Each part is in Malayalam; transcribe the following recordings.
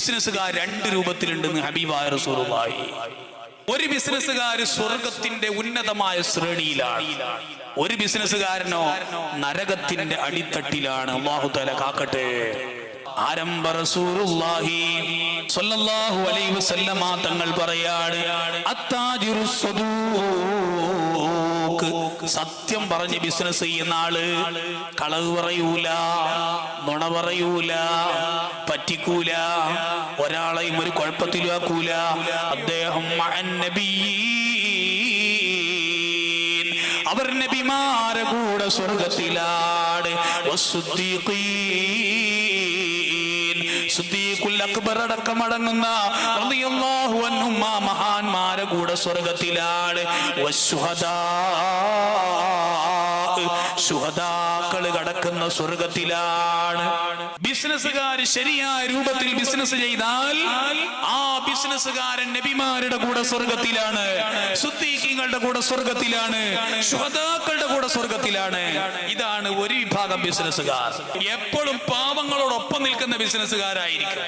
ബിസിനസ്സുകാർ രണ്ട് രൂപത്തിലുണ്ട് ഹബീബായ റസൂലുള്ളാഹി. ഒരു ബിസിനസ്സുകാർ സ്വർഗത്തിന്റെ ഉന്നതമായ ശ്രേണിയിലാണ്. ഒരു ബിസിനസ്സുകാരനോ നരകത്തിന്റെ അടിത്തട്ടിലാണ്. അള്ളാഹുതല കാക്കട്ടെ. ആരംഭ റസൂലുള്ളാഹി സ്വല്ലല്ലാഹു അലൈഹി വസല്ലമ തങ്ങൾ പറയാണ് അത്താജിറു സ്വദൂഖ് സത്യം പറഞ്ഞ് ബിസിനസ് ചെയ്യുന്ന ആൾ കളവ് പറയൂല നുണ പറയൂല പറ്റിക്കൂല ഒരാളെയും ഒരു കുഴപ്പത്തിലാക്കൂല. അദ്ദേഹം. അവർ നബിമാരെ കൂടെ അക്ബർ അടക്കമടങ്ങുന്ന മഹാന്മാരെ കൂടെ സ്വർഗത്തിലാണ്. സുഹതാക്കൾ കടക്കുന്ന സ്വർഗത്തിലാണ്. ബിസിനസ്സുകാർ ശരിയായ രൂപത്തിൽ ബിസിനസ് ചെയ്താൽ ആ ബിസിനസ്സുകാരൻ നബിമാരുടെ കൂടെ സ്വർഗത്തിലാണ്. സുദ്ദീഖീങ്ങളുടെ കൂടെ സ്വർഗത്തിലാണ്. ശുഹദാക്കളുടെ കൂടെ സ്വർഗത്തിലാണ്. ഇതാണ് ഒരു വിഭാഗം ബിസിനസ്സുകാർ. എപ്പോഴും പാവങ്ങളോടൊപ്പം നിൽക്കുന്ന ബിസിനസ്സുകാരായിരിക്കും.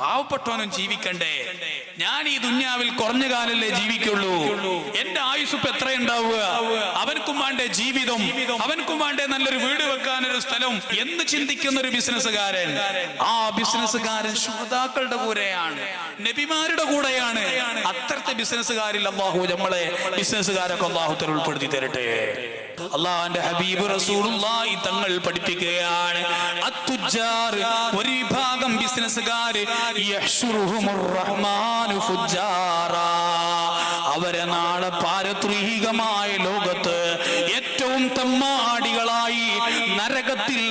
പാവപ്പെട്ടവനും ജീവിക്കണ്ടേ? ഞാൻ ഈ ദുന്യാവിൽ കുറഞ്ഞ കാലല്ലേ ജീവിക്കുള്ളൂ. എന്റെ ആയുസ് എത്ര ഉണ്ടാവുക അവനക്കും വേണ്ടേ ജീവിതം അവനക്കും വേണ്ടേ നല്ലൊരു വീട് വെക്കാൻ ഒരു സ്ഥലം എന്ന് ചിന്തിക്കുന്ന ഒരു ബിസിനസ്സുകാരൻ ആ ബിസിനസ്സുകാരൻ ശ്രോതാക്കളുടെ കൂടെയാണ് നബിമാരുടെ കൂടെയാണ്. അത്തരത്തെ ബിസിനസ്സുകാരിൽ അള്ളാഹു നമ്മളെ ബിസിനസ്സുകാരൊക്കെ അള്ളാഹുത്തിൽ ഉൾപ്പെടുത്തി തരട്ടെ. അള്ളാഹിന്റെ ഹബീബ് റസൂലുള്ളാഹി തങ്ങൾ പഠിപ്പിക്കുകയാണ്. അത്തുജാർ ഒരു വിഭാഗം ബിസിനസ്സുകാര് റഹ്മാനു ഫുജ്ജാറാ. അവരെ നാളെ പാരത്രീകമായ ലോകത്ത് ഏറ്റവും തമ്മാടികളായി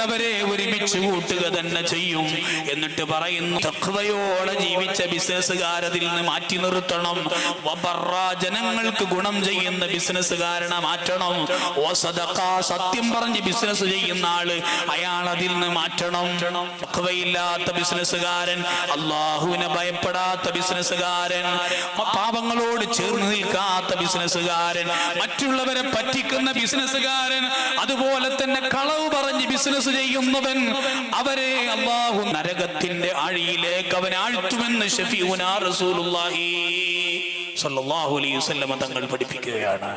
അവരെ ഒരുമിച്ച് കൂട്ടുക തന്നെ ചെയ്യും. എന്നിട്ട് പറയുന്നു തക്വയോടെ ജീവിച്ച ബിസിനസ്സുകാരതിൽ നിന്ന് മാറ്റി നിർത്തണം. ജനങ്ങൾക്ക് ഗുണം ചെയ്യുന്ന ബിസിനസ്സുകാരനെ മാറ്റണം. ഓ സത്യം പറഞ്ഞ് ബിസിനസ് ചെയ്യുന്ന ആൾ അയാൾ അതിൽ നിന്ന് മാറ്റണം. തക്വയില്ലാത്ത ബിസിനസ്സുകാരൻ അള്ളാഹുവിനെ ഭയപ്പെടാത്ത ബിസിനസ്സുകാരൻ പാപങ്ങളോട് ചേർന്ന് നിൽക്കാത്ത ബിസിനസ്സുകാരൻ മറ്റുള്ളവരെ പറ്റിക്കുന്ന ബിസിനസ്സുകാരൻ അതുപോലെ തന്നെ കളവ് പറഞ്ഞ് ബിസിനസ് ചെയ്യുന്നവൻ അവരെ അള്ളാഹു നരകത്തിന്റെ ആഴിയിലേക്ക് അവൻ ആഴ്ത്തുമെന്ന് ഷഫീഉനാ റസൂലുള്ളാഹി സല്ലല്ലാഹു അലൈഹി വസല്ലം തങ്ങൾ പഠിപ്പിക്കുകയാണ്.